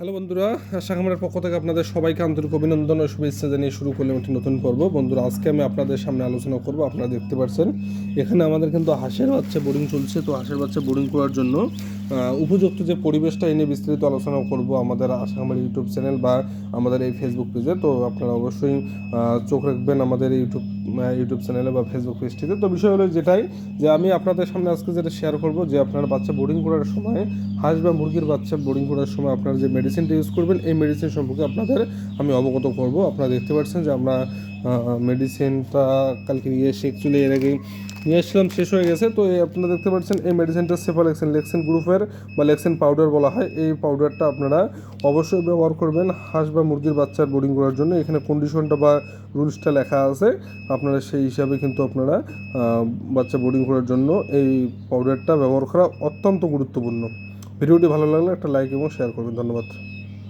Hello বন্ধুরা আশা আমার পক্ষ থেকে আপনাদের সবাইকে আন্তরিক অভিনন্দন ও শুভেচ্ছা জানিয়ে শুরু করলাম একটি নতুন পর্ব। বন্ধুরা, আজকে আমি আপনাদের সামনে আলোচনা করব, আপনারা দেখতে পাচ্ছেন। এখানে আমাদের কিন্তু হাঁসের বাচ্চা বোরিং চলছে, তো হাঁসের বাচ্চা বোরিং করার জন্য উপযুক্ত যে পরিবেশটা এনে বিস্তারিত আলোচনা করব আমাদের আশাখামার ইউটিউব চ্যানেল বা আমাদের এই ফেসবুক পেজে তো আপনারা অবশ্যই চোখ রাখবেন আমাদের ইউটিউব ইউটিউব চ্যানেলে বা ফেসবুক পেজটিতে তো বিষয় হলো যেটাই যে আমি আপনাদের সামনে আজকে যেটা শেয়ার করব যে আপনার বাচ্চা বোর্ডিং করার সময়, হাঁস বা মুরগির বাচ্চা বোর্ডিং করার সময় আপনারা যে মেডিসিনটা ইউজ করবেন, এই মেডিসিন সম্পর্কে আপনাদের আমি অবগত করব। আপনারা দেখতে পাচ্ছেন যে আমরা মেডিসিনটা কালকে নিয়ে এসে অ্যাকচুয়ালি এর আগেই নিয়ে শেষ হয়ে গেছে। তো আপনারা দেখতে পাচ্ছেন, এই মেডিসিনটা সেফালেক্সেন লেক্সেন গ্রুপের বা লেক্সেন পাউডার বলা হয়, এই পাউডারটা আপনারা অবশ্যই ব্যবহার করবেন হাঁস বা মুরগির বাচ্চার বোর্ডিং করার জন্য। এখানে কন্ডিশনটা বা রুলসটা লেখা আছে, আপনারা সেই হিসাবে কিন্তু আপনারা বাচ্চা বোর্ডিং করার জন্য এই পাউডারটা ব্যবহার করা অত্যন্ত গুরুত্বপূর্ণ। ভিডিওটি ভালো লাগলে একটা লাইক এবং শেয়ার করবেন। ধন্যবাদ।